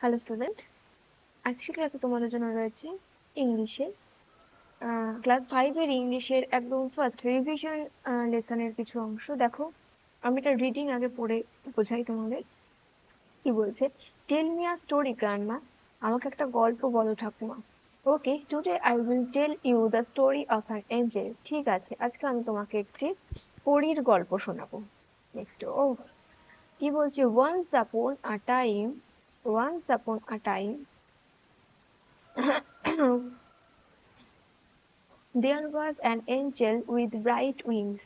Hello student আজকের ক্লাসে তোমাদের জন্য রয়েছে ইংলিশে ক্লাস ফাইভের ইংলিশের একদম ফার্স্ট রিভিশন লেসনের কিছু অংশ। দেখো, আমি একটা রিডিং আগে পড়ে বোঝাই তোমাদের। কি বলছে? Tell me a story grandma আমাকে একটা গল্প বলো, ঠাকুমা। Okay today I will tell you the story of an angel ঠিক আছে, আজকে আমি তোমাকে একটি পরীর গল্প শোনাবো। নেক্সট ও কি বলছে? ওয়ান্স আপন a time once upon a time there was an angel with bright wings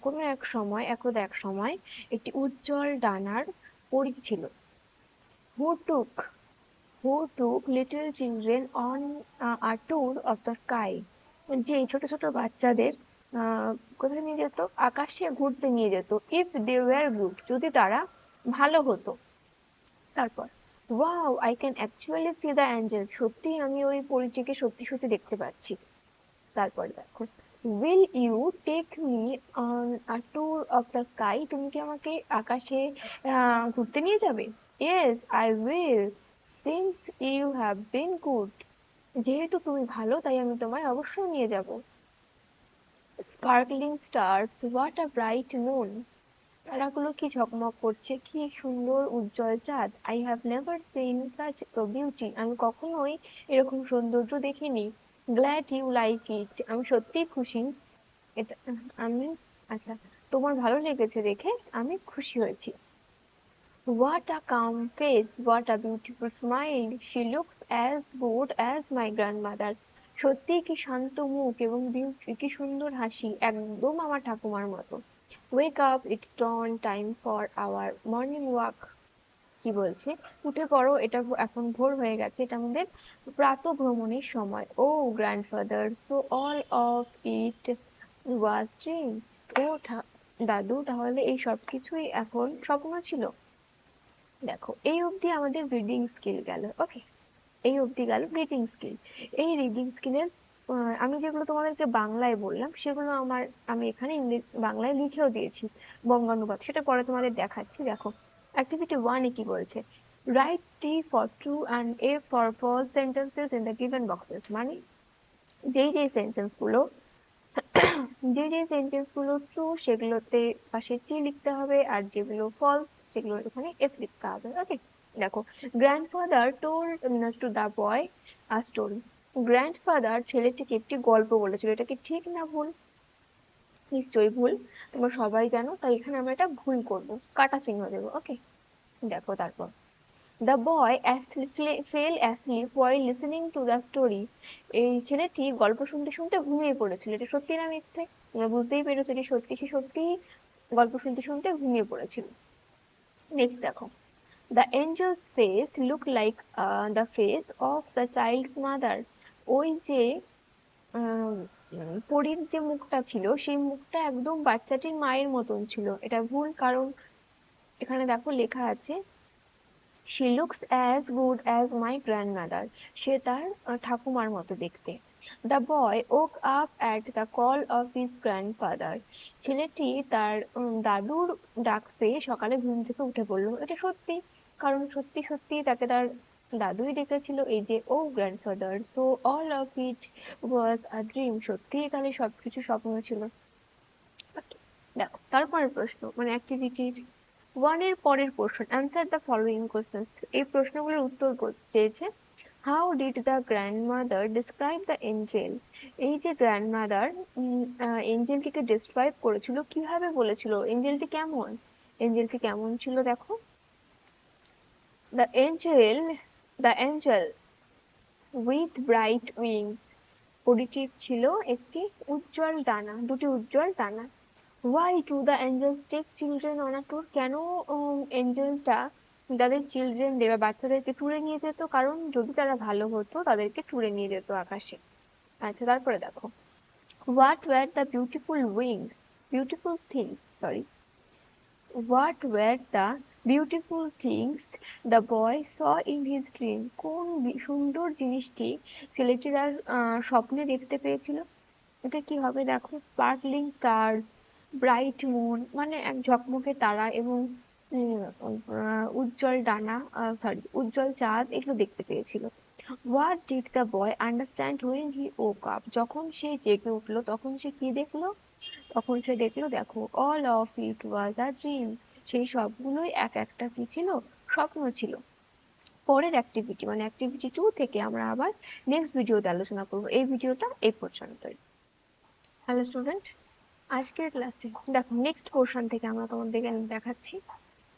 কোনো এক সময়, একদা এক সময়, একটি উজ্জ্বল ডানার পরী ছিল। Who took who took little children on a tour of the sky যে ছোট ছোট বাচ্চাদের কোথায় নিয়ে যেত? আকাশে ঘুরতে নিয়ে যেত। ইফ দে ওয়ার গুড যদি তারা ভালো হতো। তারপর, wow I can actually see the angel সত্যি আমি ওই পরীটিকে সত্যি সত্যি দেখতে পাচ্ছি। তারপর দেখো will you take me on a tour of the sky তুমি কি আমাকে আকাশে ঘুরতে নিয়ে যাবে? Yes I will since you have been good যেহেতু তুমি ভালো, তাই আমি তোমায় অবশ্যই নিয়ে যাব। Sparkling stars what a bright moon তারাগুলো কি ঝকমক করছে? কি সুন্দর উজ্জ্বল চাঁদ? I have never seen such beauty আমি কখনোই এরকম সৌন্দর্য দেখিনি। গ্ল্যাড ইউ লাইক ইট আমি সত্যিই খুশি। এটা, আমি আচ্ছা তোমার ভালো লেগেছে দেখে? আমি খুশি হয়েছি। What a calm face what a beautiful smile she looks as good as my grandmother সত্যি কি শান্ত মুখ এবং কি সুন্দর হাসি। একদম আমার ঠাকুমার মতো। Wake up it's dawn time for our morning walk কি বলছে? উঠে পড়ো, এটা এখন ভোর হয়ে গেছে, এটা আমাদের প্রাত ভ্রমণের সময়। ও grandfather so all of it was dream ও দাদু, তাহলে এই সব কিছুই এখন স্বপ্ন ছিল? দেখো, এই অবধি আমাদের রিডিং স্কিল গেল ওকে এই অবধি গেল রিডিং স্কিল এই রিডিং স্কিলের আমি যেগুলো তোমাদেরকে বাংলায় বললাম, সেগুলো আমার, আমি এখানে বাংলায় লিখেও দিয়েছি বঙ্গানুবাদ। সেটা পরে তোমাদের দেখাচ্ছি, দেখো। অ্যাক্টিভিটি ওয়ানে কি বলছে? Write T for true and A for false sentences in the given boxes মানে যেই যেই সেন্টেন্সগুলো যে যে সেন্টেন্সগুলো ট্রু সেগুলোতে পাশে টি লিখতে হবে, আর যেগুলো ফলস সেগুলো এখানে এফ লিখতে হবে। ওকে দেখো। Grandfather told to the boy a story grandfather ছেলেটিকে একটি গল্প বলেছিল। এটা কি ঠিক না ভুল? নিশ্চয়ই ভুল। তোমরা সবাই জানো, তাই এখানে আমরা এটা ভুল করব। কাটা চিহ্ন দেবো ওকে দেখো তারপর। The boy fell asleep while listening to the story এই ছেলেটি গল্প শুনতে শুনতে ঘুমিয়ে পড়েছিল। এটা সত্যি না মিথ্যে? তোমরা বুঝতেই পেরেছ এটি সত্যি সে সত্যি গল্প শুনতে শুনতে ঘুমিয়ে পড়েছিল। নেক্সট দেখো। The angel's face look like the face of the child's mother ওই যে আহ, পরীর যে মুখটা ছিল সেই মুখটা একদম বাচ্চাটির মায়ের মতন ছিল। এটা ভুল কারণ এখানে দেখো লেখা আছে she looks as good as my grandmother. সে তার ঠাকুমার মতো দেখতে। The boy woke up at the call of his grandfather. ছেলেটি তার দাদুর ডাক পেয়ে সকালে ঘুম থেকে উঠে পড়ল এটা সত্যি? কারণ সত্যি সত্যি তাকে তার দাদুই ডেকেছিল, এই যে, ও grandfather so all of it was a dream সত্যিই তাহলে সবকিছু স্বপ্ন ছিল। দেখো তারপরের প্রশ্ন মানে অ্যাক্টিভিটির ওয়ানের পরের প্রশ্ন অ্যান্সার দ্য ফলোইং কোশ্চেন্স এই প্রশ্নগুলোর উত্তর চেয়েছে how did the grandmother describe the angel এই যে গ্র্যান্ডমাদার এঞ্জেলটিকে ডিসক্রাইব করেছিল, কীভাবে বলেছিল? এঞ্জেলটি কেমন? এঞ্জেলটি কেমন ছিল, দেখো। The angel the angel with bright wings পরিটির ছিল একটি উজ্জ্বল ডানা, দুটি উজ্জ্বল ডানা। Why to the angels take children on tour কেন এঞ্জেলটা তাদের চিলড্রেনদের বা বাচ্চাদেরকে ট্যুরে নিয়ে যেত? কারণ যদি তারা ভালো হতো, তাদেরকে ট্যুরে নিয়ে যেত আকাশে। আচ্ছা তারপরে দেখো। What were the beautiful wings beautiful things sorry what were the beautiful things the boy saw in his dream কোন সুন্দর জিনিসটি ছেলেটি তার স্বপ্নে দেখতে পেয়েছিল? এটা কি হবে? দেখো স্পার্কলিং স্টার্স ব্রাইট মুন মানে এক ঝকমকে তারা এবং উজ্জ্বল ডানা সরি উজ্জ্বল চাঁদ এগুলো দেখতে পেয়েছিল। What did the boy understand when he woke up যখন সে জেগে উঠল, তখন সে কি দেখল? তখন সে দেখল, দেখো all of it was a dream সেই সবগুলোই এক একটা কি ছিল? স্বপ্ন ছিল। পরের অ্যাক্টিভিটি মানে অ্যাক্টিভিটি টু থেকে আমরা আবার নেক্সট ভিডিওতে আলোচনা করব। এই ভিডিওটা এই পর্যন্তই। হ্যালো স্টুডেন্ট আজকের ক্লাসে দেখো নেক্সট পোর্শন থেকে আমরা তোমাদেরকে দেখাচ্ছি।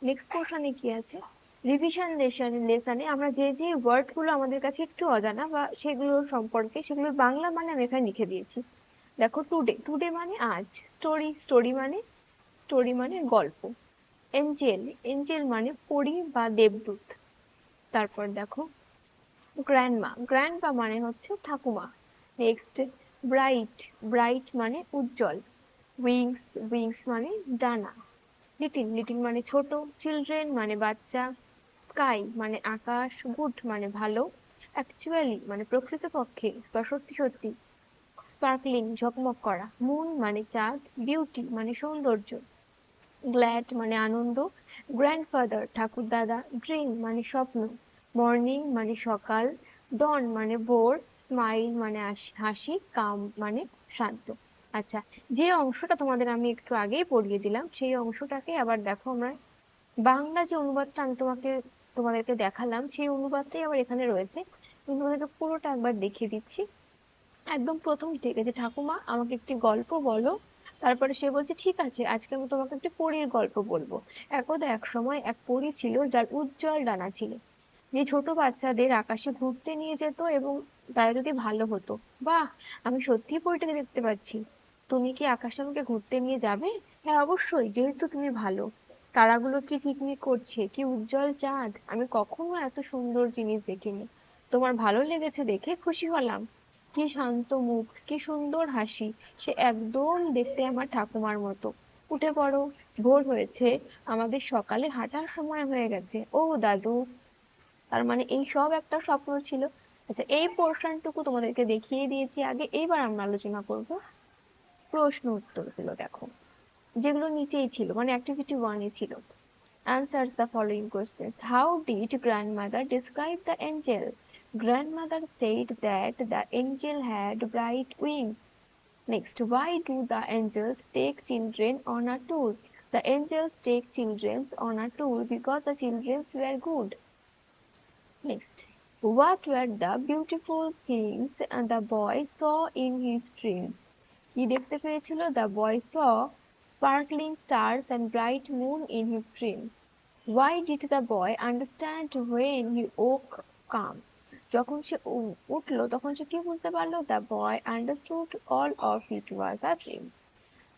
নেক্সট পোর্শনে কি আছে? রিভিশন লেসন লেসনে আমরা যে যে ওয়ার্ডগুলো আমাদের কাছে একটু অজানা বা সেগুলোর সম্পর্কে সেগুলোর বাংলা মানে আমি এখানে লিখে দিয়েছি। দেখো টুডে টুডে মানে আজ। স্টোরি স্টোরি মানে স্টোরি মানে গল্প। এঞ্জেল এঞ্জেল মানে পরী বা দেবদূত। তারপর দেখো, গ্র্যান্ডমা গ্র্যান্ডমা মানে হচ্ছে ঠাকুমা। নেক্সট ব্রাইট ব্রাইট মানে উজ্জ্বল। উইংস উইংস মানে ডানা। লিটিল লিটিল মানে ছোট। চিলড্রেন মানে বাচ্চা। স্কাই মানে আকাশ। গুড মানে ভালো। অ্যাকচুয়ালি মানে প্রকৃতপক্ষে বা সত্যি সত্যি। স্পার্কলিং, ঝকমক করা। মুন মানে চাঁদ। বিউটি মানে সৌন্দর্য। গ্ল্যাড মানে আনন্দ গ্র্যান্ডফাদার ঠাকুর দাদা ড্রিম মানে স্বপ্ন মর্নিং মানে সকাল ডন মানে ভোর স্মাইল মানে হাসি কাম মানে শান্ত। আচ্ছা যে অংশটা তোমাদের আমি একটু আগেই পড়িয়ে দিলাম, সেই অংশটাকে আবার দেখো আমরা বাংলা যে অনুবাদটা আমি তোমাকে, তোমাদেরকে দেখালাম, সেই অনুবাদটাই আবার এখানে রয়েছে। তোমাদেরকে পুরোটা একবার দেখিয়ে দিচ্ছি। একদম প্রথম থেকে যে, ঠাকুমা, আমাকে একটি গল্প বলো। তারপরে সে বলছে, ঠিক আছে, আজকে আমি তোমাকে একটি পরীর গল্প বলব। একদা এক সময় এক পরী ছিল যার উজ্জ্বল ডানা ছিল। যে ছোট বাচ্চাদের আকাশে ঘুরতে নিয়ে যেত এবং তারা যদি ভালো হতো। বাহ, আমি সত্যিই পরীটাকে দেখতে পাচ্ছি। তুমি কি আকাশে আমাকে ঘুরতে নিয়ে যাবে? হ্যাঁ অবশ্যই, যেহেতু তুমি ভালো। তারাগুলো কি ঝিকমিক করছে, কি উজ্জ্বল চাঁদ? আমি কখনো এত সুন্দর জিনিস দেখিনি। তোমার ভালো লেগেছে দেখে খুশি হলাম। কি শান্ত মুখ, কি সুন্দর হাসি, সে একদম দেখতে আমার ঠাকুমার মতো। উঠে পড়ো, ভোর হয়েছে, আমাদের সকালে হাঁটার সময় হয়ে গেছে। ও দাদু, তার মানে এই সব একটা স্বপ্ন ছিল। আচ্ছা এই পোর্শনটুকু তোমাদেরকে দেখিয়ে দিয়েছি আগে, এবার আমরা আলোচনা করব। প্রশ্ন উত্তর উত্তরগুলো দেখো, যেগুলো নিচেই ছিল মানে অ্যাক্টিভিটি ওয়ানে ছিল। Answers the following questions. How did grandmother describe the angel? grandmother said that the angel had bright wings next why do the angels take children on a tour the angels take children on a tour because the children were good next what were the beautiful things the boy saw in his dream কি দেখতে পেয়েছিল the boy saw sparkling stars and bright moon in his dream. Why did the boy understand when he woke calm? যখন সে উঠল, তখন সে কি বুঝতে পারল? The boy understood all of it was a dream.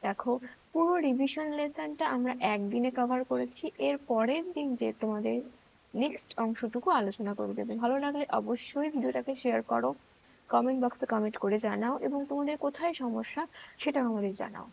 দেখো, পুরো রিভিশন লেসনটা আমরা একদিনে কভার করেছি। এর পরের দিন যে তোমাদের নেক্সট অংশটুকু আলোচনা করে দেবে ভালো লাগলে অবশ্যই ভিডিওটাকে শেয়ার করো। কমেন্ট বক্সে কমেন্ট করে জানাও। এবং তোমাদের কোথায় সমস্যা, সেটাও আমাদের জানাও।